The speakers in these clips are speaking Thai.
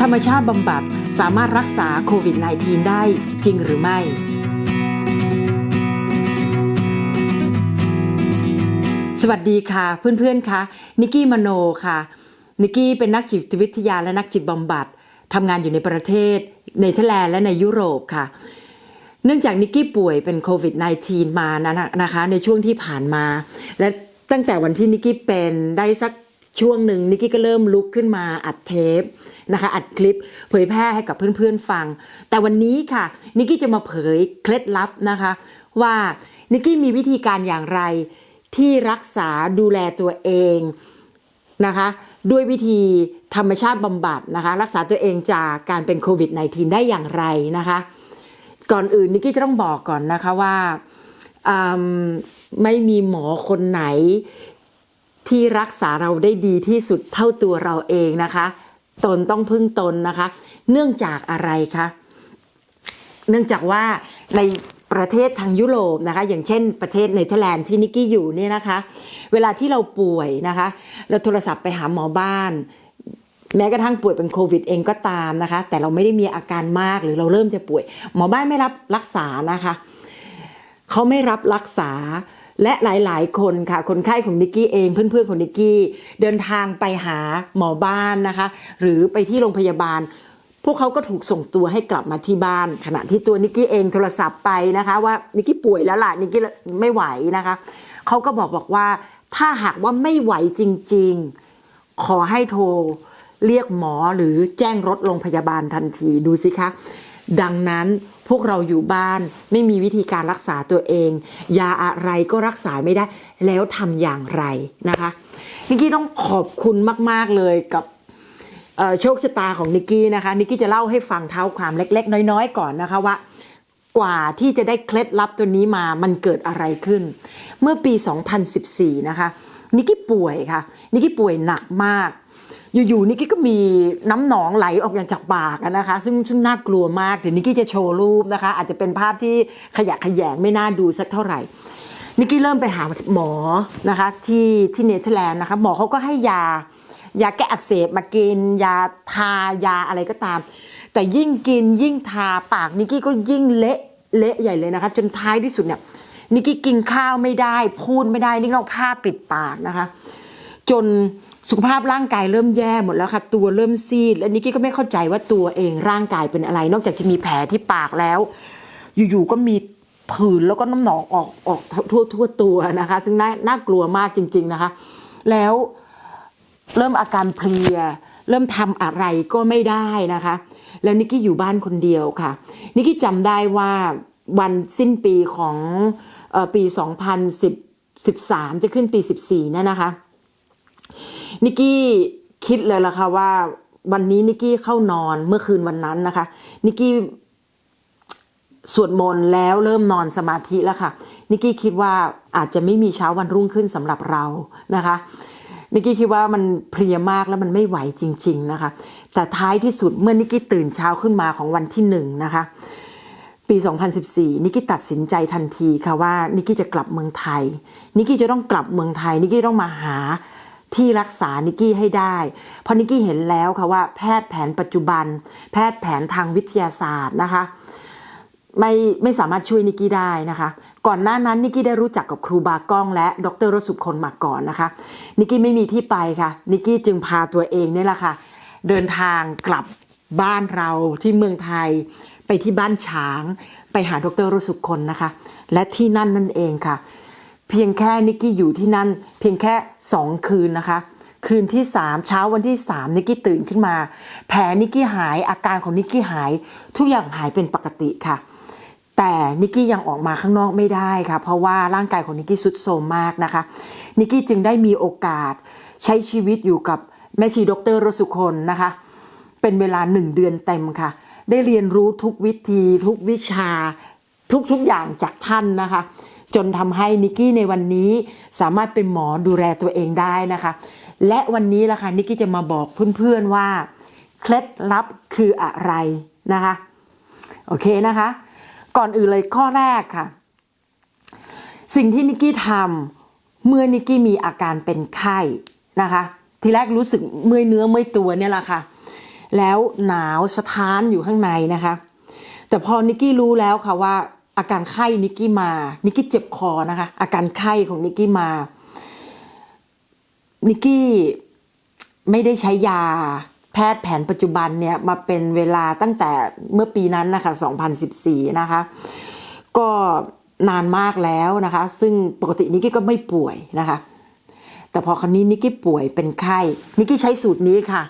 ธรรมชาติบำบัดสามารถรักษาโควิด -19 ได้จริงหรือไม่สวัสดีค่ะเพื่อนๆค่ะนิกกี้มโนค่ะนิกกี้เป็นนักจิตวิทยาและนักจิตบำบัดทำงานอยู่ในประเทศเนเธอร์แลนด์และในยุโรปค่ะ เนื่องจากนิกกี้ป่วยเป็นโควิด -19 มานะนะคะในช่วงที่ผ่านมา และตั้งแต่วันที่นิกกี้เป็นได้สัก ช่วงหนึ่งนิกกี้ก็เริ่มลุกขึ้นมาอัดเทปนะคะ อัดคลิปเผยแพร่ให้กับเพื่อนๆฟัง แต่วันนี้ค่ะนิกกี้จะมาเผยเคล็ดลับนะคะ ว่านิกกี้มีวิธีการอย่างไรที่รักษาดูแลตัวเองนะคะ ด้วยวิธีธรรมชาติบำบัดนะคะ รักษาตัวเองจากการเป็นโควิด -19 ได้อย่างไรนะคะ ก่อนอื่นนิกกี้จะต้องบอกก่อนนะคะว่าไม่มีหมอคนไหน ที่รักษาเราได้ดีที่สุดเท่าตัวเราเองนะคะ ตนต้องพึ่งตนนะคะ เนื่องจากอะไรคะเนื่องจากว่าในประเทศทางยุโรปนะคะ อย่างเช่นประเทศเนเธอร์แลนด์ที่นิกกี้อยู่เนี่ยนะคะ เวลาที่เราป่วยนะคะ เราโทรศัพท์ไปหาหมอบ้านแม้กระทั่งป่วยเป็นโควิดเองก็ตามนะคะ แต่เราไม่ได้มีอาการมากหรือเราเริ่มจะป่วย หมอบ้านไม่รับรักษานะคะ เขาไม่รับรักษา และหลายๆ คนค่ะ คนไข้ของนิกกี้เองเพื่อนๆของนิกกี้ เดินทางไปหาหมอบ้านนะคะ หรือไปที่โรงพยาบาล พวกเขาก็ถูกส่งตัวให้กลับมาที่บ้าน ขณะที่ตัวนิกกี้เองโทรศัพท์ไปนะคะว่านิกกี้ป่วยแล้วล่ะนิกกี้ไม่ไหวนะคะเขาก็บอกบอกว่าถ้าหากว่าไม่ไหวจริง ๆ ขอให้โทรเรียกหมอหรือแจ้งรถโรงพยาบาลทันทีดูสิคะ ดังนั้นพวกเราอยู่บ้านไม่มีวิธีการรักษาตัวเอง ยาอะไรก็รักษาไม่ได้ แล้วทำอย่างไรนะคะนิกกี้ต้องขอบคุณมาก ๆ เลยกับโชคชะตาของนิกกี้นะคะนิกกี้จะเล่าให้ฟังเท้าความเล็ก ๆ น้อย ๆ ก่อนนะคะว่ากว่าที่จะได้เคล็ดลับตัวนี้มามันเกิดอะไรขึ้น เมื่อปี 2014 นะคะนิกกี้ป่วยค่ะนิกกี้ป่วยหนักมาก อยู่ๆนิกกี้ก็มีน้ำหนองไหลออกอย่างจากปากนะคะ ซึ่งซึ่งน่ากลัวมากเดี๋ยวนิกกี้จะโชว์รูปนะคะ อาจจะเป็นภาพที่ขยะขยงไม่น่าดูสักเท่าไหร่นิกกี้เริ่มไปหาหมอนะคะที่ที่เนเธอร์แลนด์นะคะหมอเขาก็ให้ยายาแก้อักเสบมากิน ยาทายาอะไรก็ตาม แต่ยิ่งกินยิ่งทาปากนิกกี้ก็ยิ่งเละเละใหญ่เลยนะคะ จนท้ายที่สุดเนี่ยนิกกี้กินข้าวไม่ได้ พูดไม่ได้นิกกี้ต้องผ้าปิดปากนะคะ จน สุขภาพร่างกายเริ่มแย่หมดแล้วค่ะ ตัวเริ่มซีด และนิกกี้ก็ไม่เข้าใจว่าตัวเองร่างกายเป็นอะไร นอกจากจะมีแผลที่ปากแล้ว อยู่ๆก็มีผื่นแล้วก็น้ำหนองออกออกทั่วทั่วตัวนะคะ ซึ่งน่าน่ากลัวมากจริง ๆนะคะ แล้วเริ่มอาการเพลีย เริ่มทำอะไรก็ไม่ได้นะคะ แล้วนิกกี้อยู่บ้านคนเดียวค่ะ นิกกี้จำได้ว่าวันสิ้นปีของออปี2013 จะขึ้นปี 14เนี่ยนะคะ นิกกี้คิดเลยล่ะค่ะว่าวันนี้นิกกี้เข้านอนเมื่อคืนวันนั้นนะคะนิกกี้สวดมนต์แล้วเริ่มนอนสมาธิแล้วค่ะนิกกี้คิดว่าอาจจะไม่มีเช้าวันรุ่งขึ้นสำหรับเรานะคะนิกกี้คิดว่ามันเพลียมากแล้วมันไม่ไหวจริง ๆนะคะ แต่ท้ายที่สุดเมื่อนิกกี้ตื่นเช้าขึ้นมาของวันที่หนึ่งนะคะปี 2014 นิกกี้ตัดสินใจทันทีค่ะว่านิกกี้จะกลับเมืองไทย นิกกี้จะต้องกลับเมืองไทย นิกกี้ต้องมาหา ที่รักษานิกกี้ให้ได้ เพราะนิกกี้เห็นแล้วค่ะว่าแพทย์แผนปัจจุบัน แพทย์แผนทางวิทยาศาสตร์นะคะไม่ไม่สามารถช่วยนิกกี้ได้นะคะ ก่อนหน้านั้นนิกกี้ได้รู้จักกับครูบาก้อง และดรรสุขคนมาก่อนนะคะนิกกี้ไม่มีที่ไปค่ะนิกกี้จึงพาตัวเองเนี่ยแหละค่ะเดินทางกลับบ้านเราที่เมืองไทยไปที่บ้านฉาง ไปหาดรรสุขคนนะคะ และที่นั่นนั่นเองค่ะ พียงแค่นิกกี้อยู่ที่นั่น เพียงแค่สองคืนนะคะ คืนที่สามเช้าวันที่สามนิกกี้ตื่นขึ้นมา แผลนิกกี้หายอาการของนิกกี้หาย ทุกอย่างหายเป็นปกติค่ะ แต่นิกกี้ยังออกมาข้างนอกไม่ได้ค่ะ เพราะว่าร่างกายของนิกกี้สุดโทรมมากนะคะนิกกี้จึงได้มีโอกาสใช้ชีวิตอยู่กับแม่ชีดรรสุคนนะคะ เป็นเวลาหนึ่งเดือนเต็มค่ะ ได้เรียนรู้ทุกวิธี ทุกวิชา ทุกๆอย่างจากท่านนะคะ จนทำให้นิกกี้ในวันนี้สามารถเป็นหมอดูแลตัวเองได้นะคะ และวันนี้ล่ะค่ะนิกกี้จะมาบอกเพื่อนๆว่าเคล็ดลับคืออะไรนะคะโอเคนะคะ ก่อนอื่นเลยข้อแรกค่ะ สิ่งที่นิกกี้ทำเมื่อนิกกี้มีอาการเป็นไข้นะคะ ทีแรกรู้สึกเมื่อยเนื้อเมื่อยตัวเนี่ยแหละค่ะ แล้วหนาวสะท้านอยู่ข้างในนะคะ แต่พอนิกกี้รู้แล้วค่ะว่า อาการไข้นิกกี้มา นิกกี้เจ็บคอนะคะ อาการไข้ของนิกกี้มา นิกกี้ไม่ได้ใช้ยาแพทย์แผนปัจจุบันเนี่ยมาเป็นเวลาตั้งแต่เมื่อปีนั้นนะคะ 2014 นะคะ ก็นานมากแล้วนะคะ ซึ่งปกตินิกกี้ก็ไม่ป่วยนะคะ แต่พอครั้นี้นิกกี้ป่วยเป็นไข้ นิกกี้ใช้สูตรนี้ค่ะ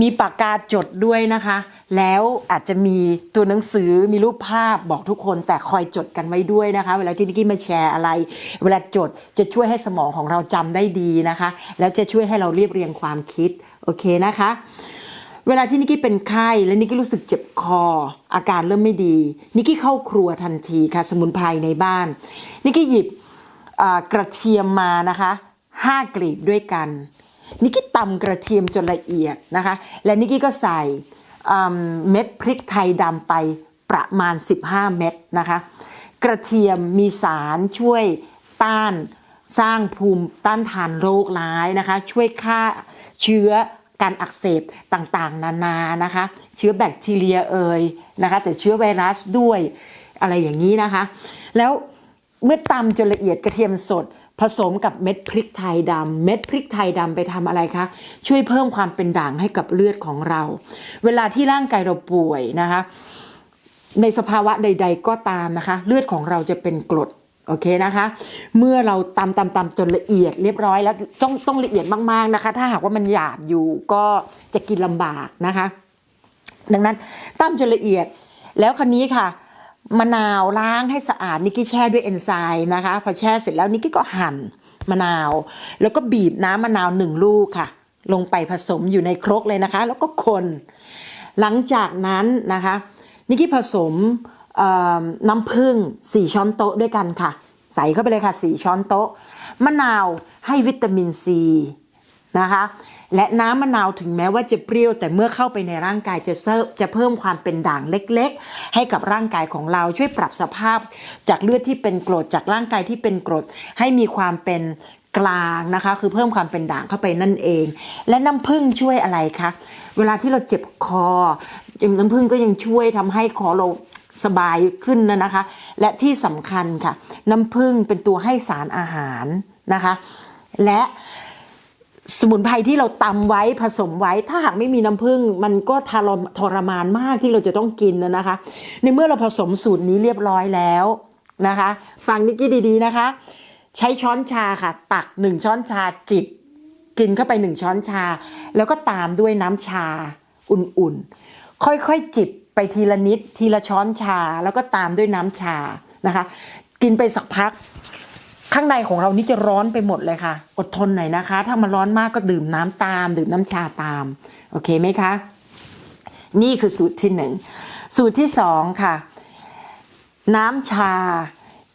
มีปากกาจดด้วยนะคะ แล้วอาจจะมีตัวหนังสือมีรูปภาพบอกทุกคนแต่คอยจดกันไว้ด้วยนะคะ เวลาที่นิกกี้มาแชร์อะไร เวลาจดจะช่วยให้สมองของเราจำได้ดีนะคะ แล้วจะช่วยให้เราเรียบเรียงความคิดโอเคนะคะ เวลาที่นิกกี้เป็นไข้และนิกกี้รู้สึกเจ็บคอ อาการเริ่มไม่ดีนิกกี้เข้าครัวทันทีค่ะ สมุนไพรในบ้านนิกกี้หยิบกระเทียมมานะคะห้ากลีบด้วยกัน นิกกี้ตำกระเทียมจนละเอียดนะคะ และนิกกี้ก็ใส่เม็ดพริกไทยดำไปประมาณ 15 เม็ดนะคะ กระเทียมมีสารช่วยต้านสร้างภูมิต้านทานโรคร้ายนะคะ ช่วยฆ่าเชื้อการอักเสบต่างๆ นานานะคะ เชื้อแบคทีเรียเอ่ยนะคะ แต่เชื้อไวรัสด้วยอะไรอย่างนี้นะคะ แล้วเมื่อตำจนละเอียดกระเทียมสด ผสมกับเม็ดพริกไทยดำเม็ดพริกไทยดำไปทำอะไรคะ ช่วยเพิ่มความเป็นด่างให้กับเลือดของเรา เวลาที่ร่างกายเราป่วยนะคะ ในสภาวะใด ๆ ก็ตามนะคะ เลือดของเราจะเป็นกรดโอเคนะคะ เมื่อเราตำตำตำจนละเอียดเรียบร้อยแล้วต้องต้องละเอียดมากๆนะคะ ถ้าหากว่ามันหยาบอยู่ก็จะกินลำบากนะคะ ดังนั้นตำจนละเอียดแล้วคันนี้ค่ะ มะนาวล้างให้สะอาดนิกกี้แช่ด้วยเอนไซม์นะคะพอแช่เสร็จแล้วนิกกี้ก็หั่นมะนาว แล้วก็บีบน้ำมะนาวหนึ่งลูกค่ะ ลงไปผสมอยู่ในครกเลยนะคะ แล้วก็คน หลังจากนั้นนะคะนิกกี้ผสมน้ำผึ้งสี่ช้อนโต๊ะด้วยกันค่ะ ใส่เข้าไปเลยค่ะสี่ช้อนโต๊ะมะนาวให้วิตามินซีนะคะ และน้ำมะนาวถึงแม้ว่าจะเปรี้ยว แต่เมื่อเข้าไปในร่างกายจะเซิร์จะเพิ่มความเป็นด่างเล็กๆ ให้กับร่างกายของเราช่วยปรับสภาพ จากเลือดที่เป็นกรดจากร่างกายที่เป็นกรด ให้มีความเป็นกลางนะคะ คือเพิ่มความเป็นด่างเข้าไปนั่นเอง และน้ำผึ้งช่วยอะไรคะเวลาที่เราเจ็บคอน้ำผึ้งก็ยังช่วยทำให้คอเราสบายขึ้นนะนะคะ และที่สำคัญค่ะ น้ำผึ้งเป็นตัวให้สารอาหารนะคะ และ สมุนไพรที่เราตำไว้ผสมไว้ ถ้าหากไม่มีน้ำผึ้งมันก็ทรมทรมานมากที่เราจะต้องกินนะคะ ในเมื่อเราผสมสูตรนี้เรียบร้อยแล้วนะคะ ฟังนิกกี้ดีๆนะคะ ใช้ช้อนชาค่ะ ตักหนึ่งช้อนชาจิบกินเข้าไปหนึ่งช้อนชา แล้วก็ตามด้วยน้ำชาอุ่นๆ ค่อยๆจิบไปทีละนิดทีละช้อนชา แล้วก็ตามด้วยน้ำชานะคะ กินไปสักพัก ข้างในของเรานี่จะร้อนไปหมดเลยค่ะ อดทนหน่อยนะคะ ถ้ามันร้อนมากก็ดื่มน้ำตาม ดื่มน้ำชาตาม โอเคไหมคะ นี่คือสูตรที่หนึ่งสูตรที่สองค่ะ น้ำชา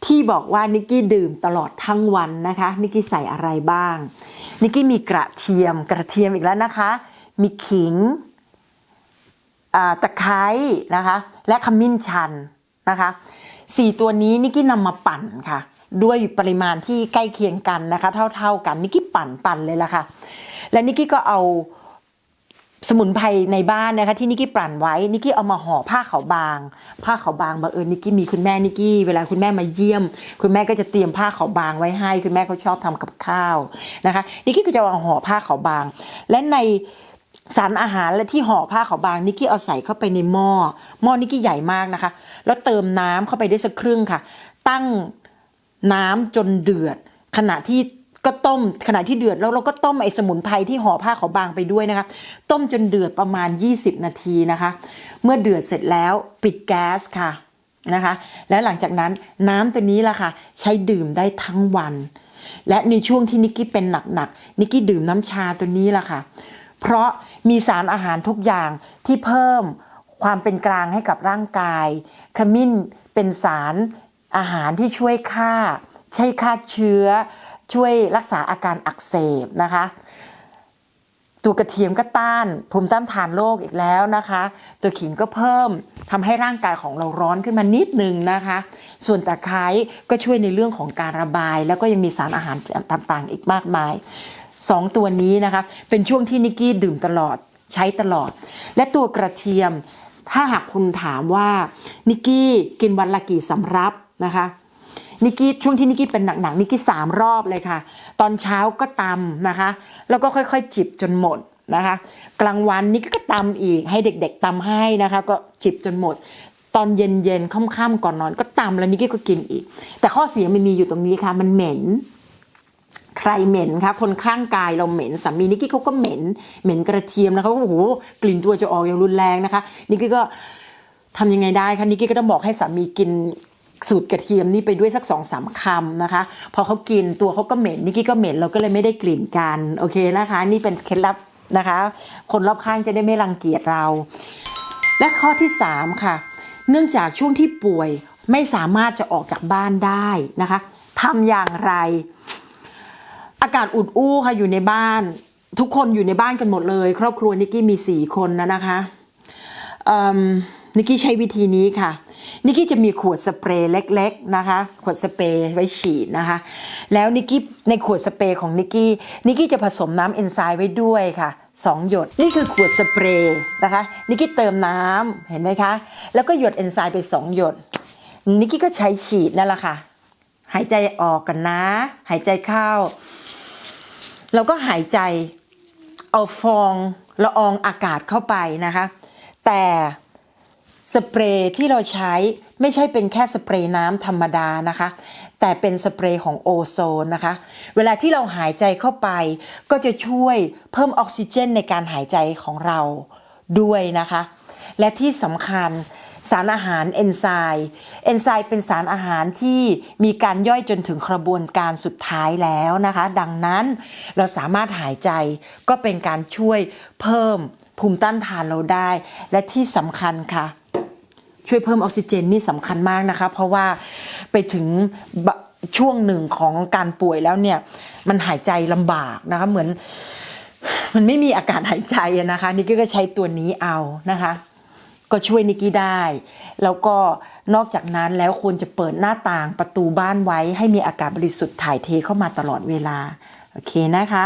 ที่บอกว่านิกกี้ดื่มตลอดทั้งวันนะคะ นิกกี้ใส่อะไรบ้าง นิกกี้มีกระเทียมกระเทียมอีกแล้วนะคะ มีขิงตะไคร้นะคะ และขมิ้นชันนะคะสี่ตัวนี้นิกกี้นำมาปั่นค่ะ ด้วยปริมาณที่ใกล้เคียงกันนะคะ เท่า ๆกันนิกกี้ปั่นปั่นเลยล่ะค่ะ และนิกกี้ก็เอาสมุนไพรในบ้านนะคะที่นิกกี้ปั่นไว้นิกกี้เอามาห่อผ้าขาวบาง ผ้าขาวบางบังเอิญนิกกี้มีคุณแม่นิกกี้เวลาคุณแม่มาเยี่ยม คุณแม่ก็จะเตรียมผ้าขาวบางไว้ให้ คุณแม่เขาชอบทำกับข้าวนะคะนิกกี้ก็จะเอาห่อผ้าขาวบาง และในสารอาหารและที่ห่อผ้าขาวบางนิกกี้เอาใส่เข้าไปในหม้อหม้อนิกกี้ใหญ่มากนะคะ แล้วเติมน้ำเข้าไปได้สักครึ่งค่ะ ตั้ง น้ำจนเดือด ขณะที่ก็ต้มขณะที่เดือดแล้วเราก็ต้มไอ้สมุนไพรที่ห่อผ้าขาวบางไปด้วยนะคะ ต้มจนเดือดประมาณ 20 นาทีนะคะ เมื่อเดือดเสร็จแล้วปิดแก๊สค่ะนะคะ แล้วหลังจากนั้นน้ำตัวนี้ล่ะค่ะ ใช้ดื่มได้ทั้งวัน และในช่วงที่นิกกี้เป็นหนักๆนิกกี้ดื่มน้ำชาตัวนี้ล่ะค่ะ เพราะมีสารอาหารทุกอย่างที่เพิ่มความเป็นกลางให้กับร่างกาย ขมิ้นเป็นสาร อาหารที่ช่วยฆ่าใช่ฆ่าเชื้อ ช่วยรักษาอาการอักเสบนะคะตัวกระเทียมก็ต้านภูมิต้านทานโรคอีกแล้วนะคะ ตัวขิงก็เพิ่มทำให้ร่างกายของเราร้อนขึ้นมานิดนึงนะคะ ส่วนตะไคร้ก็ช่วยในเรื่องของการระบาย แล้วก็ยังมีสารอาหารต่างๆ อีกมากมายสองตัวนี้นะคะเป็นช่วงที่นิกกี้ดื่มตลอดใช้ตลอด และตัวกระเทียมถ้าหากคุณถามว่านิกกี้กินวันละกี่สำรับ นะคะนิกกี้ช่วงที่นิกกี้เป็นหนักๆนิกกี้สามรอบเลยค่ะ ตอนเช้าก็ตำนะคะ แล้วก็ค่อยๆจิบจนหมดนะคะ กลางวันนิกกี้ก็ตำอีกให้เด็ก ๆตำให้นะคะ ก็จิบจนหมด ตอนเย็นๆค่ำๆก่อนนอนก็ตำแล้วนิกกี้ก็กินอีก แต่ข้อเสียมันมีอยู่ตรงนี้ค่ะ มันเหม็น ใครเหม็นคะคนข้างกายเราเหม็นสามีนิกกี้เขาก็เหม็นเหม็นกระเทียมนะคะโอ้โหกลิ่นตัวจะออกอย่างรุนแรงนะคะนิกกี้ก็ทำยังไงได้คะนิกกี้ก็ต้องบอกให้สามีกิน สูตรกระเทียมนี่ไปด้วยสักสองสามคำนะคะ พอเขากินตัวเขาก็เหม็นนิกกี้ก็เหม็นเราก็เลยไม่ได้กลิ่นกันโอเคนะคะ นี่เป็นเคล็ดลับนะคะ คนรอบข้างจะได้ไม่รังเกียจเรา และข้อที่ 3 ค่ะ เนื่องจากช่วงที่ป่วยไม่สามารถจะออกจากบ้านได้นะคะทำอย่างไร อากาศอุดอู้ค่ะอยู่ในบ้าน ทุกคนอยู่ในบ้านกันหมดเลย ครอบครัวนิกกี้มีสี่คนนะนะคะนิกกี้ใช้วิธีนี้ค่ะ นิกกี้จะมีขวดสเปรย์เล็ก ๆนะคะ ขวดสเปรย์ไว้ฉีดนะคะ แล้วนิกกี้ในขวดสเปรย์ของนิกกี้นิกกี้จะผสมน้ำเอนไซม์ไว้ด้วยค่ะสองหยด นี่คือขวดสเปรย์นะคะนิกกี้เติมน้ำเห็นไหมคะ แล้วก็หยดเอนไซม์ไปสองหยดนิกกี้ก็ใช้ฉีดนั่นแหละค่ะ หายใจออกกันนะ หายใจเข้าเราก็หายใจเอาฟองละอองอากาศเข้าไปนะคะ แต่ สเปรย์ที่เราใช้ไม่ใช่เป็นแค่สเปรย์น้ำธรรมดานะคะ แต่เป็นสเปรย์ของโอโซนนะคะ เวลาที่เราหายใจเข้าไป ก็จะช่วยเพิ่มออกซิเจนในการหายใจของเราด้วยนะคะ และที่สำคัญสารอาหารเอนไซม์เอนไซม์เป็นสารอาหารที่มีการย่อยจนถึงกระบวนการสุดท้ายแล้วนะคะ ดังนั้นเราสามารถหายใจก็เป็นการช่วยเพิ่มภูมิต้านทานเราได้ และที่สำคัญค่ะ ช่วยเพิ่มออกซิเจนนี่สำคัญมากนะคะ เพราะว่าไปถึงช่วงหนึ่งของการป่วยแล้วเนี่ยมันหายใจลำบากนะคะ เหมือนมันไม่มีอากาศหายใจนะคะนิกกี้ก็ใช้ตัวนี้เอานะคะ ก็ช่วยนิกกี้ได้ แล้วก็นอกจากนั้นแล้วควรจะเปิดหน้าต่างประตูบ้านไว้ ให้มีอากาศบริสุทธิ์ถ่ายเทเข้ามาตลอดเวลาโอเคนะคะ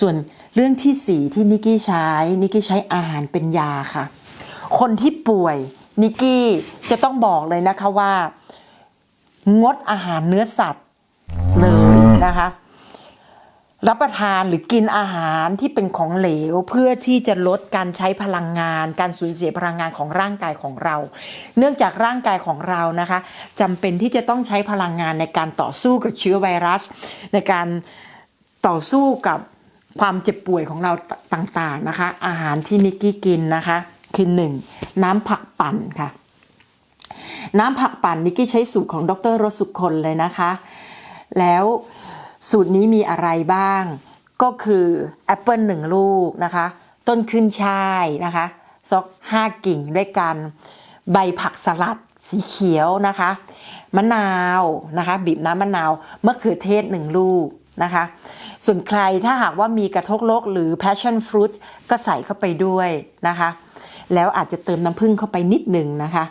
ส่วนเรื่องที่สี่ที่นิกกี้ใช้นิกกี้ใช้อาหารเป็นยาค่ะ คนที่ป่วย นิกกี้จะต้องบอกเลยนะคะว่า งดอาหารเนื้อสัตว์เลยนะคะ รับประทานหรือกินอาหารที่เป็นของเหลวเพื่อที่จะลดการใช้พลังงาน การสูญเสียพลังงานของร่างกายของเรา เนื่องจากร่างกายของเรานะคะจำเป็นที่จะต้องใช้พลังงานในการต่อสู้กับเชื้อไวรัส ในการต่อสู้กับความเจ็บป่วยของเราต่างๆนะคะ อาหารที่นิกกี้กินนะคะ คือหนึ่งน้ำผักปั่นค่ะ น้ำผักปั่นนิกกี้ใช้สูตรของดรรสุคนเลยนะคะ แล้วสูตรนี้มีอะไรบ้าง ก็คือแอปเปิลหนึ่งลูกนะคะ ต้นขึ้นช่ายนะคะสักห้ากิ่งด้วยกัน ใบผักสลัดสีเขียวนะคะ มะนาวนะคะ บีบน้ำมะนาวมะเขือเทศหนึ่งลูกนะคะ ส่วนใครถ้าหากว่ามีกระทกโลกหรือ passion fruit ก็ใส่เข้าไปด้วยนะคะ แล้วอาจจะเติมน้ำผึ้งเข้าไปนิดหนึ่งนะคะ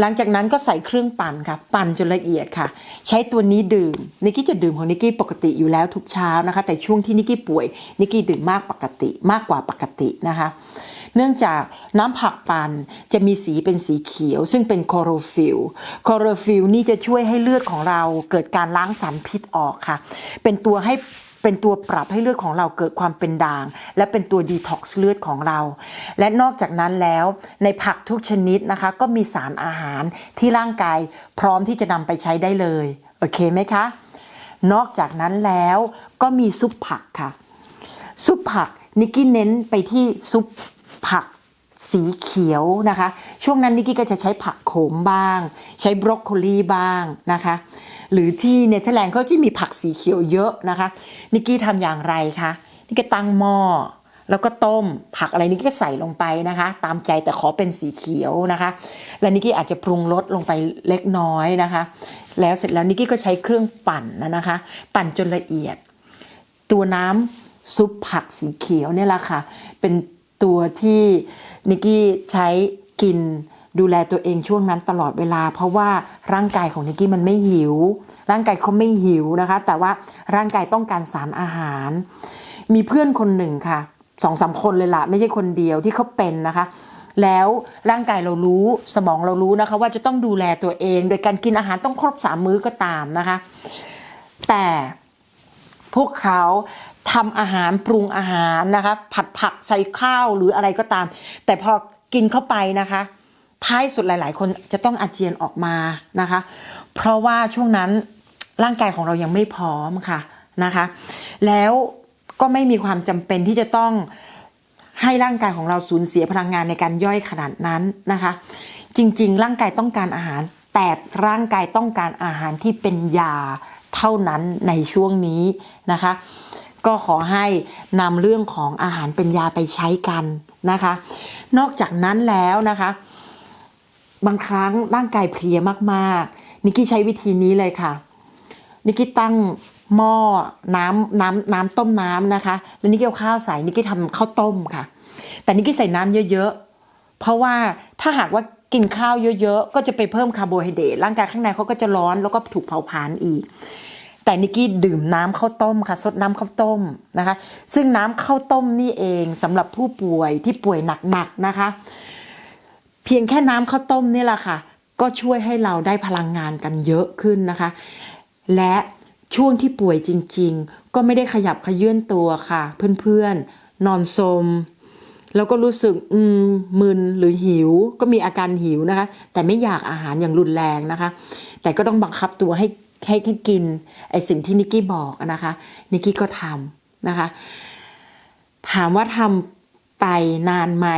หลังจากนั้นก็ใส่เครื่องปั่นค่ะ ปั่นจนละเอียดค่ะ ใช้ตัวนี้ดื่มนิกกี้จะดื่มของนิกกี้ปกติอยู่แล้วทุกเช้านะคะ แต่ช่วงที่นิกกี้ป่วยนิกกี้ดื่มมากปกติมากกว่าปกตินะคะ เนื่องจากน้ำผักปั่นจะมีสีเป็นสีเขียว ซึ่งเป็นคอโรฟิลคอโรฟิลนี่จะช่วยให้เลือดของเราเกิดการล้างสารพิษออกค่ะ เป็นตัวให้ เป็นตัวปรับให้เลือดของเราเกิดความเป็นด่าง และเป็นตัวดีท็อกซ์เลือดของเรา และนอกจากนั้นแล้วในผักทุกชนิดนะคะ ก็มีสารอาหารที่ร่างกายพร้อมที่จะนำไปใช้ได้เลยโอเคไหมคะ นอกจากนั้นแล้วก็มีซุปผักค่ะ ซุปผักนิกกี้เน้นไปที่ซุปผักสีเขียวนะคะ ช่วงนั้นนิกกี้ก็จะใช้ผักโขมบ้าง ใช้บรอกโคลีบ้างนะคะ หรือที่เนเธอร์แลนด์เขาจะมีผักสีเขียวเยอะนะคะ นิกกี้ทำอย่างไรคะนิกกี้ตั้งหม้อแล้วก็ต้มผักอะไรนี้ก็ใส่ลงไปนะคะ ตามใจแต่ขอเป็นสีเขียวนะคะ และนิกกี้อาจจะปรุงรสลงไปเล็กน้อยนะคะ แล้วเสร็จแล้วนิกกี้ก็ใช้เครื่องปั่นนะคะ ปั่นจนละเอียด ตัวน้ำซุปผักสีเขียวเนี่ยแหละค่ะ เป็นตัวที่นิกกี้ใช้กิน ดูแลตัวเองช่วงนั้นตลอดเวลา เพราะว่าร่างกายของนิกกี้มันไม่หิว ร่างกายเขาไม่หิวนะคะ แต่ว่าร่างกายต้องการสารอาหาร มีเพื่อนคนหนึ่งค่ะสองสามคนเลยล่ะไม่ใช่คนเดียวที่เขาเป็นนะคะแล้วร่างกายเรารู้สมองเรารู้นะคะ ว่าจะต้องดูแลตัวเอง โดยการกินอาหารต้องครบสามมื้อก็ตามนะคะ แต่พวกเขาทำอาหารปรุงอาหารนะคะ ผัดผักใส่ข้าวหรืออะไรก็ตาม แต่พอกินเข้าไปนะคะ ท้ายสุดหลาย ๆ คนจะต้องอาเจียนออกมานะคะ เพราะว่าช่วงนั้นร่างกายของเรายังไม่พร้อมค่ะนะคะ แล้วก็ไม่มีความจำเป็นที่จะต้องให้ร่างกายของเราสูญเสียพลังงานในการย่อยขนาดนั้นนะคะ จริง ๆ ร่างกายต้องการอาหาร แต่ร่างกายต้องการอาหารที่เป็นยาเท่านั้นในช่วงนี้นะคะ ก็ขอให้นำเรื่องของอาหารเป็นยาไปใช้กันนะคะ นอกจากนั้นแล้วนะคะ บางครั้งร่างกายเพลียมากๆนิกกี้ใช้วิธีนี้เลยค่ะนิกกี้ตั้งหม้อน้ำน้ำน้ำต้มน้ำนะคะ แล้วนิกกี้เอาข้าวใส่นิกกี้ทำข้าวต้มค่ะ แต่นิกกี้ใส่น้ำเยอะๆ เพราะว่าถ้าหากว่ากินข้าวเยอะๆ ก็จะไปเพิ่มคาร์โบไฮเดรตร่างกายข้างในเขาก็จะร้อนแล้วก็ถูกเผาผลาญอีก แต่นิกกี้ดื่มน้ำข้าวต้มค่ะซดน้ำข้าวต้มนะคะ ซึ่งน้ำข้าวต้มนี่เองสำหรับผู้ป่วยที่ป่วยหนักๆนะคะ เพียงแค่น้ำข้าวต้มนี่แหละค่ะ ก็ช่วยให้เราได้พลังงานกันเยอะขึ้นนะคะ และช่วงที่ป่วยจริง ๆ ก็ไม่ได้ขยับขยื่นตัวค่ะ เพื่อนๆ นอนสมแล้วก็รู้สึกอืมมึนหรือหิวก็มีอาการหิวนะคะ แต่ไม่อยากอาหารอย่างรุนแรงนะคะ แต่ก็ต้องบังคับตัวให้ให้ให้กินไอสิ่งที่นิกกี้บอกนะคะนิกกี้ก็ทำนะคะ ถามว่าทำ ไปนานไหม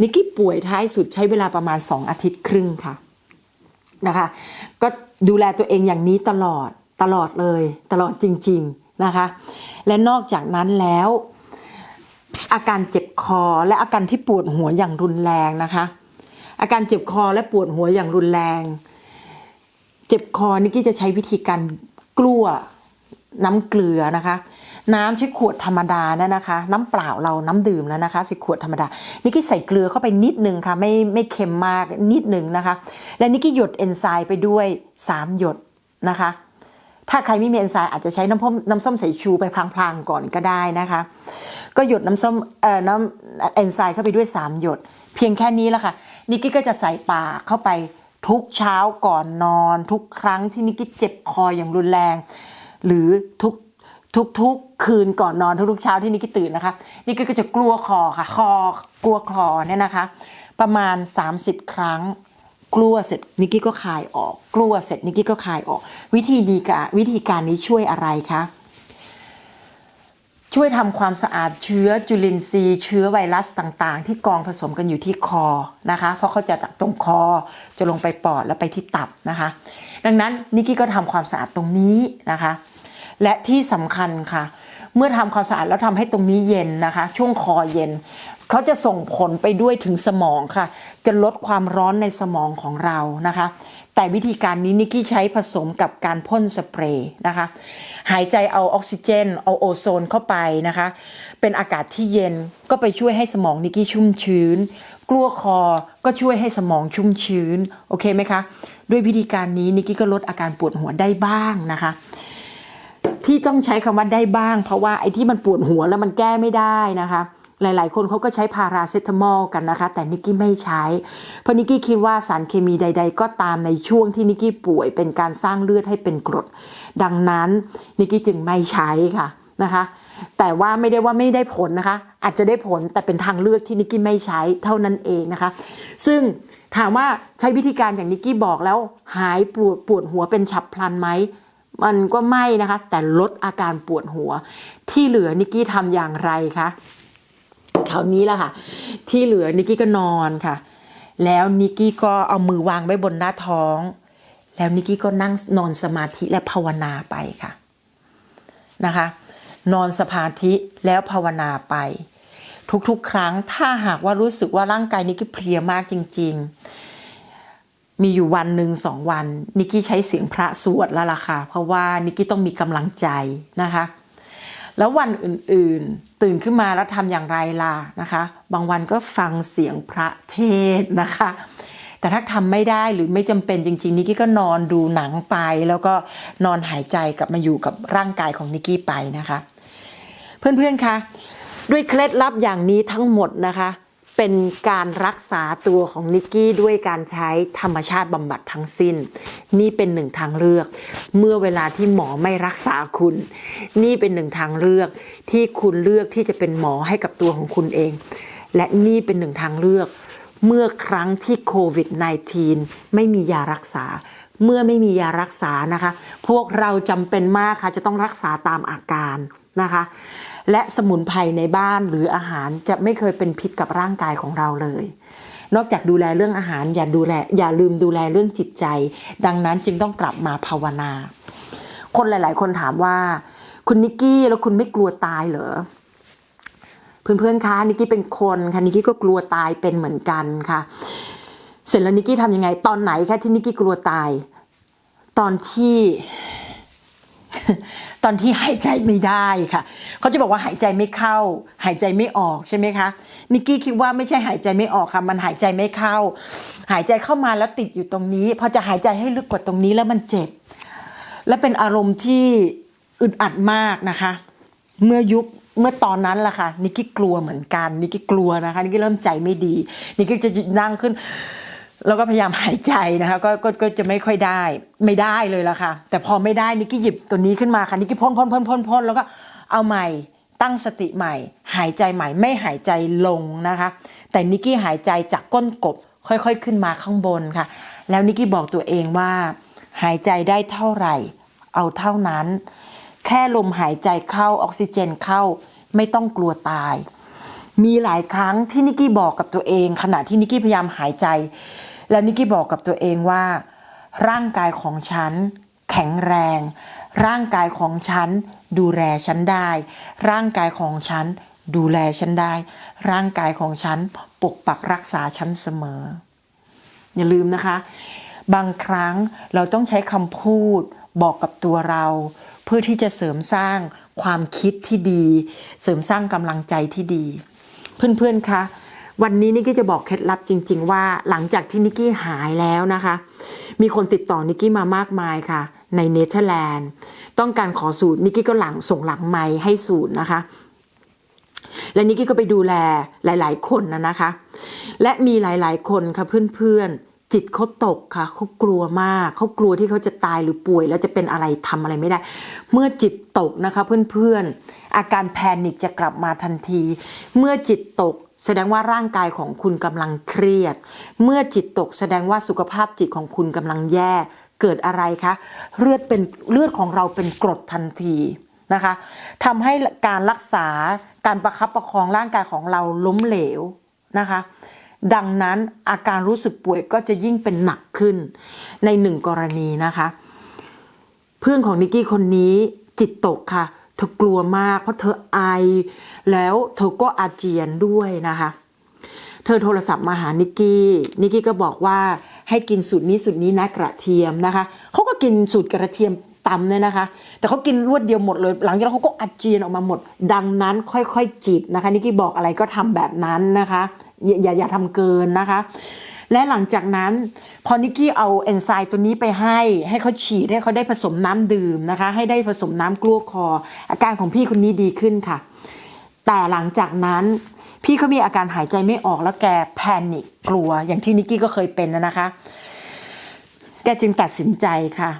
นิกกี้ป่วยท้ายสุดใช้เวลาประมาณ 2 อาทิตย์ครึ่งค่ะนะคะก็ดูแลตัวเองอย่างนี้ตลอดตลอดเลยตลอดจริง ๆนะคะ และนอกจากนั้นแล้ว อาการเจ็บคอและอาการที่ปวดหัวอย่างรุนแรงนะคะ อาการเจ็บคอและปวดหัวอย่างรุนแรง เจ็บคอนิกกี้จะใช้วิธีการกลั้วน้ำเกลือนะคะ น้ำใช้ขวดธรรมดานะนะคะ น้ำเปล่าเราน้ำดื่มแล้วนะคะใส่ขวดธรรมดานิกกี้ใส่เกลือเข้าไปนิดนึงค่ะไม่ไม่เค็มมากนิดนึงนะคะ และนิกกี้หยดเอนไซม์ไปด้วย 3 หยดนะคะ ถ้าใครไม่มีเอนไซม์อาจจะใช้น้ำพ่มน้ำส้มสายชูไปพลางๆก่อนก็ได้นะคะ ก็หยดน้ำส้มเอ่อน้ำเอนไซม์เข้าไปด้วย 3 หยด เพียงแค่นี้แหละค่ะนิกกี้ก็จะใส่ปากเข้าไปทุกเช้าก่อนนอน ทุกครั้งที่นิกกี้เจ็บคออย่างรุนแรง หรือทุก ทุกทุกคืนก่อนนอนทุกๆเช้าที่นิกกี้ตื่นนะคะนิกิก็จะกลัวคอค่ะคอกลัวคอเนี่ยนะคะ ประมาณ 30 ครั้ง กลัวเสร็จนิกกี้ก็คายออก กลัวเสร็จนิกกี้ก็คายออก วิธีดีกาวิธีการนี้ช่วยอะไรคะช่วยทำความสะอาดเชื้อจุลินทรีย์เชื้อไวรัสต่างๆ ที่กองผสมกันอยู่ที่คอนะคะ เพราะเขาจะจากตรงคอจะลงไปปอดแล้วไปที่ตับนะคะ ดังนั้นนิกกี้ก็ทำความสะอาดตรงนี้นะคะ และที่สำคัญค่ะ เมื่อทำความสะอาดแล้วทำให้ตรงนี้เย็นนะคะ ช่วงคอเย็น เขาจะส่งผลไปด้วยถึงสมองค่ะ จะลดความร้อนในสมองของเรานะคะ แต่วิธีการนี้นิกกี้ใช้ผสมกับการพ่นสเปรย์นะคะ หายใจเอาออกซิเจน เอาโอโซนเข้าไปนะคะ เป็นอากาศที่เย็นก็ไปช่วยให้สมองนิกกี้ชุ่มชื้นกลัวคอก็ช่วยให้สมองชุ่มชื้น โอเคไหมคะ ด้วยวิธีการนี้นิกกี้ก็ลดอาการปวดหัวได้บ้างนะคะ ที่ต้องใช้คำว่าได้บ้าง เพราะว่าไอ้ที่มันปวดหัวแล้วมันแก้ไม่ได้นะคะ หลาย ๆ คนเขาก็ใช้พาราเซตามอลกันนะคะ แต่นิกกี้ไม่ใช้ เพราะนิกกี้คิดว่าสารเคมีใด ๆ ก็ตามในช่วงที่นิกกี้ป่วยเป็นการสร้างเลือดให้เป็นกรด ดังนั้นนิกกี้จึงไม่ใช้ค่ะนะคะแต่ว่าไม่ได้ว่าไม่ได้ผลนะคะ อาจจะได้ผลแต่เป็นทางเลือกที่นิกกี้ไม่ใช้เท่านั้นเองนะคะ ซึ่งถามว่าใช้วิธีการอย่างนิกกี้บอกแล้วหายปวดปวดหัวเป็นฉับพลันไหม มันก็ไม่นะคะ แต่ลดอาการปวดหัว ที่เหลือนิกกี้ทำอย่างไรคะคราวนี้แหละค่ะ ที่เหลือนิกกี้ก็นอนค่ะ แล้วนิกกี้ก็เอามือวางไว้บนหน้าท้อง แล้วนิกกี้ก็นั่งนอนสมาธิและภาวนาไปค่ะนะคะ นอนสมาธิแล้วภาวนาไป ทุกๆ ครั้งถ้าหากว่ารู้สึกว่าร่างกายนิกกี้เพลียมากจริง ๆ มีอยู่วันหนึ่งสองวัน นิกกี้ใช้เสียงพระสวดแล้วล่ะค่ะ เพราะว่านิกกี้ต้องมีกำลังใจนะคะ แล้ววันอื่นๆ ตื่นขึ้นมาแล้วทำอย่างไรล่ะนะคะ บางวันก็ฟังเสียงพระเทศนะคะ แต่ถ้าทำไม่ได้หรือไม่จำเป็นจริงๆนิกกี้ก็นอนดูหนังไป แล้วก็นอนหายใจกลับมาอยู่กับร่างกายของนิกกี้ไปนะคะ เพื่อนๆคะด้วยเคล็ดลับอย่างนี้ทั้งหมดนะคะ เป็นการรักษาตัวของนิกกี้ด้วยการใช้ธรรมชาติบำบัดทั้งสิ้น นี่เป็นหนึ่งทางเลือก เมื่อเวลาที่หมอไม่รักษาคุณ นี่เป็นหนึ่งทางเลือกที่คุณเลือกที่จะเป็นหมอให้กับตัวของคุณเอง และนี่เป็นหนึ่งทางเลือก เมื่อครั้งที่โควิด -19 ไม่มียารักษา เมื่อไม่มียารักษานะคะ พวกเราจำเป็นมากค่ะจะต้องรักษาตามอาการนะคะ และสมุนไพรในบ้านหรืออาหารจะไม่เคยเป็นพิษกับร่างกายของเราเลย นอกจากดูแลเรื่องอาหารอย่าดูแลอย่าลืมดูแลเรื่องจิตใจ ดังนั้นจึงต้องกลับมาภาวนา คนหลาย ๆ คนถามว่า คุณนิกกี้แล้วคุณไม่กลัวตายเหรอเพื่อนๆคะนิกกี้เป็นคนค่ะนิกกี้ก็กลัวตายเป็นเหมือนกันค่ะ เสร็จแล้วนิกกี้ทำยังไง ตอนไหนคะที่นิกกี้กลัวตาย ตอนที่ ตอนที่หายใจไม่ได้ค่ะ เขาจะบอกว่าหายใจไม่เข้า หายใจไม่ออกใช่ไหมคะนิกกี้คิดว่าไม่ใช่หายใจไม่ออกค่ะ มันหายใจไม่เข้า หายใจเข้ามาแล้วติดอยู่ตรงนี้ พอจะหายใจให้ลึกกว่าตรงนี้แล้วมันเจ็บ และเป็นอารมณ์ที่อึดอัดมากนะคะ เมื่อยุคเมื่อตอนนั้นล่ะค่ะนิกกี้กลัวเหมือนกันนิกกี้กลัวนะคะนิกกี้เริ่มใจไม่ดีนิกกี้จะนั่งขึ้น แล้วก็พยายามหายใจนะคะก็ก็ก็จะไม่ค่อยได้ไม่ได้เลยละค่ะ แต่พอไม่ได้นิกกี้หยิบตัวนี้ขึ้นมาค่ะนิกกี้พ่นพ่นพ่นพ่นพ่นแล้วก็เอาใหม่ตั้งสติใหม่ หายใจใหม่ไม่หายใจลงนะคะ แต่นิกกี้หายใจจากก้นกบค่อยๆขึ้นมาข้างบนค่ะ แล้วนิกกี้บอกตัวเองว่า หายใจได้เท่าไหร่ เอาเท่านั้น แค่ลมหายใจเข้าออกซิเจนเข้าไม่ต้องกลัวตาย มีหลายครั้งที่นิกกี้บอกกับตัวเอง ขณะที่นิกกี้พยายามหายใจ แล้วนิกกี้บอกกับตัวเองว่า ร่างกายของฉันแข็งแรง ร่างกายของฉันดูแลฉันได้ ร่างกายของฉันดูแลฉันได้ ร่างกายของฉันปกปักรักษาฉันเสมอ อย่าลืมนะคะ บางครั้งเราต้องใช้คำพูดบอกกับตัวเรา เพื่อที่จะเสริมสร้างความคิดที่ดี เสริมสร้างกำลังใจที่ดี เพื่อนๆคะ วันนี้นิกกี้จะบอกเคล็ดลับจริง ๆ ว่าหลังจากที่นิกกี้หายแล้วนะคะ มีคนติดต่อนิกกี้มามากมายค่ะ ในเนเธอร์แลนด์ ต้องการขอสูตรนิกกี้ก็หลังส่งหลังไม้ให้สูตรนะคะ และนิกกี้ก็ไปดูแลหลาย ๆ คนนะนะคะ และมีหลายๆ คนค่ะเพื่อนๆจิตเขาตกค่ะเขากลัวมากเขากลัวที่เขาจะตายหรือป่วย แล้วจะเป็นอะไรทำอะไรไม่ได้ เมื่อจิตตกนะคะเพื่อนๆ อาการแพนิคจะกลับมาทันที เมื่อจิตตก แสดงว่าร่างกายของคุณกำลังเครียด เมื่อจิตตกแสดงว่าสุขภาพจิตของคุณกำลังแย่ เกิดอะไรคะ เลือดเป็นเลือดของเราเป็นกรดทันทีนะคะทำให้การรักษาการประคับประคองร่างกายของเราล้มเหลวนะคะ ดังนั้นอาการรู้สึกป่วยก็จะยิ่งเป็นหนักขึ้นในหนึ่งกรณีนะคะ เพื่อนของนิกกี้คนนี้จิตตกค่ะ เธอกลัวมาก เพราะเธอไอ แล้วเธอก็อาเจียนด้วยนะคะ เธอโทรศัพท์มาหานิกกี้ นิกกี้ก็บอกว่าให้กินสูตรนี้สูตรนี้นะกระเทียมนะคะ เขาก็กินสูตรกระเทียมตำเนี่ยนะคะ แต่เขากินรวดเดียวหมดเลย หลังจากนั้นเขาก็อาเจียนออกมาหมด ดังนั้นค่อยๆจิบนะคะนิกกี้บอกอะไรก็ทำแบบนั้นนะคะ อย่าอย่าทำเกินนะคะ และหลังจากนั้น พอนิกกี้เอาเอนไซม์ตัวนี้ไปให้ ให้เขาฉีดให้เขาได้ผสมน้ำดื่มนะคะ ให้ได้ผสมน้ำกลั้วคอ อาการของพี่คนนี้ดีขึ้นค่ะ แต่หลังจากนั้นพี่เขามีอาการหายใจไม่ออกแล้วแกแพนิคกลัว อย่างที่นิกกี้ก็เคยเป็นนะคะ แกจึงตัดสินใจค่ะ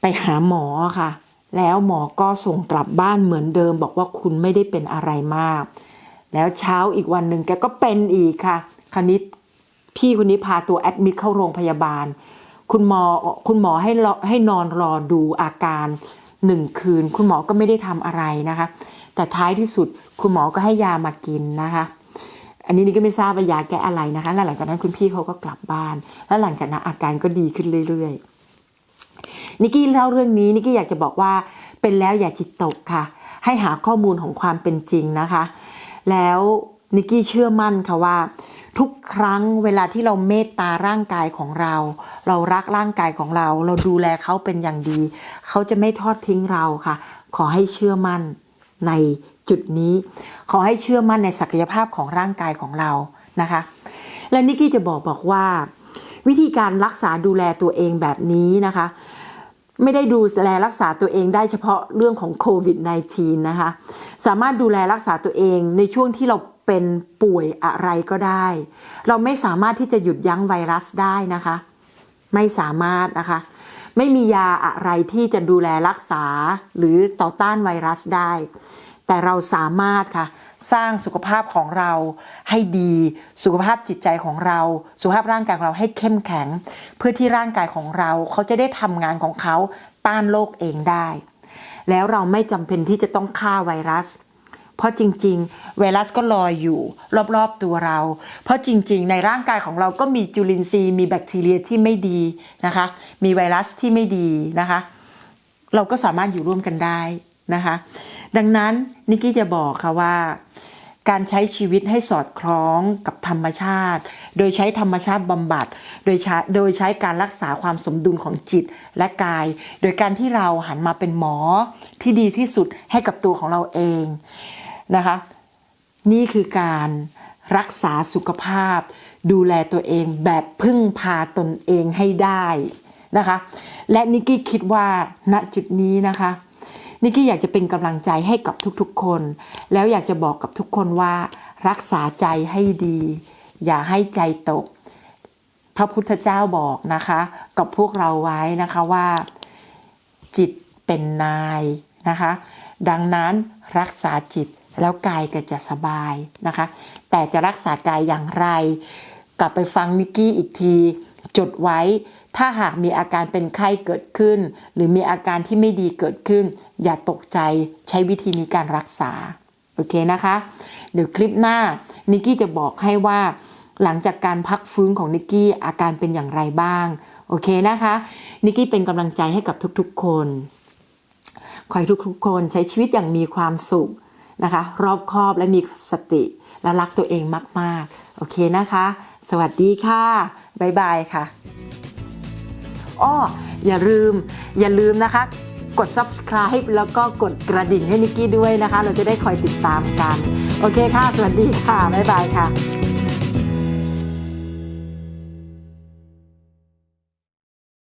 ไปหาหมอค่ะ แล้วหมอก็ส่งกลับบ้านเหมือนเดิม บอกว่าคุณไม่ได้เป็นอะไรมาก แล้วเช้าอีกวันหนึ่งแกก็เป็นอีกค่ะ คราวนี้ พี่คนนี้พาตัวแอดมิดเข้าโรงพยาบาล คุณหมอคุณหมอให้ให้นอนรอดูอาการหนึ่งคืน คุณหมอก็ไม่ได้ทำอะไรนะคะ แต่ท้ายที่สุดคุณหมอก็ให้ยามากินนะคะ อันนี้นี่ก็ไม่ทราบว่ายาแก้อะไรนะคะแล้วหลังจากนั้นคุณพี่เขาก็กลับบ้าน แล้วหลังจากนั้นอาการก็ดีขึ้นเรื่อยๆนิกกี้เล่าเรื่องนี้นิกกี้อยากจะบอกว่าเป็นแล้วอย่าจิตตกค่ะ ให้หาข้อมูลของความเป็นจริงนะคะ แล้วนิกกี้เชื่อมั่นค่ะว่า ทุกครั้งเวลาที่เราเมตตาร่างกายของเรา เรารักร่างกายของเรา เราดูแลเขาเป็นอย่างดี เขาจะไม่ทอดทิ้งเราค่ะ ขอให้เชื่อมั่นในจุดนี้ ขอให้เชื่อมั่นในศักยภาพของร่างกายของเรานะคะ และนิกกี้จะบอกบอกว่า วิธีการรักษาดูแลตัวเองแบบนี้นะคะ ไม่ได้ดูแลรักษาตัวเองได้เฉพาะเรื่องของโควิด -19 นะคะ สามารถดูแลรักษาตัวเองในช่วงที่เรา เป็นป่วยอะไรก็ได้ เราไม่สามารถที่จะหยุดยั้งไวรัสได้นะคะ ไม่สามารถนะคะ ไม่มียาอะไรที่จะดูแลรักษาหรือต่อต้านไวรัสได้ แต่เราสามารถค่ะสร้างสุขภาพของเราให้ดี สุขภาพจิตใจของเรา สุขภาพร่างกายของเราให้เข้มแข็ง เพื่อที่ร่างกายของเราเขาจะได้ทำงานของเขาต้านโรคเองได้ แล้วเราไม่จำเป็นที่จะต้องฆ่าไวรัส เพราะจริง ๆ ไวรัสก็ลอยอยู่ รอบๆตัวเรา เพราะจริง ๆ ในร่างกายของเราก็มีจุลินทรีย์มีแบคทีเรียที่ไม่ดีนะคะ มีไวรัสที่ไม่ดีนะคะ เราก็สามารถอยู่ร่วมกันได้นะคะ ดังนั้นนิกกี้จะบอกค่ะว่าการใช้ชีวิตให้สอดคล้องกับธรรมชาติ โดยใช้ธรรมชาติบำบัด โดยใช้โดยใช้การรักษาความสมดุลของจิตและกาย โดยการที่เราหันมาเป็นหมอที่ดีที่สุดให้กับตัวของเราเอง นะคะ นี่คือการรักษาสุขภาพ ดูแลตัวเองแบบพึ่งพาตนเองให้ได้นะคะ และนิกกี้คิดว่าณจุดนี้นะคะนิกกี้อยากจะเป็นกำลังใจให้กับทุกๆคน แล้วอยากจะบอกกับทุกคนว่า รักษาใจให้ดี อย่าให้ใจตก พระพุทธเจ้าบอกนะคะ กับพวกเราไว้นะคะว่า จิตเป็นนายนะคะ ดังนั้นรักษาจิต แล้วกายก็จะสบายนะคะ แต่จะรักษากายอย่างไร กลับไปฟังนิกกี้อีกที จดไว้ ถ้าหากมีอาการเป็นไข้เกิดขึ้น หรือมีอาการที่ไม่ดีเกิดขึ้น อย่าตกใจใช้วิธีนี้การรักษา โอเคนะคะ เดี๋ยวคลิปหน้านิกกี้จะบอกให้ว่า หลังจากการพักฟื้นของนิกกี้อาการเป็นอย่างไรบ้าง โอเคนะคะ นิกกี้เป็นกำลังใจให้กับทุกๆคน ขอให้ทุกๆคนใช้ชีวิตอย่างมีความสุข นะคะ รอบคอบและมีสติและรักตัวเองมาก ๆ โอเคนะคะ สวัสดีค่ะ บ๊ายบายค่ะอ้ออย่าลืม อย่าลืมนะคะ กด subscribe แล้วก็กดกระดิ่งให้นิกกี้ด้วยนะคะ เราจะได้คอยติดตามกัน โอเคค่ะ สวัสดีค่ะ บ๊ายบายค่ะ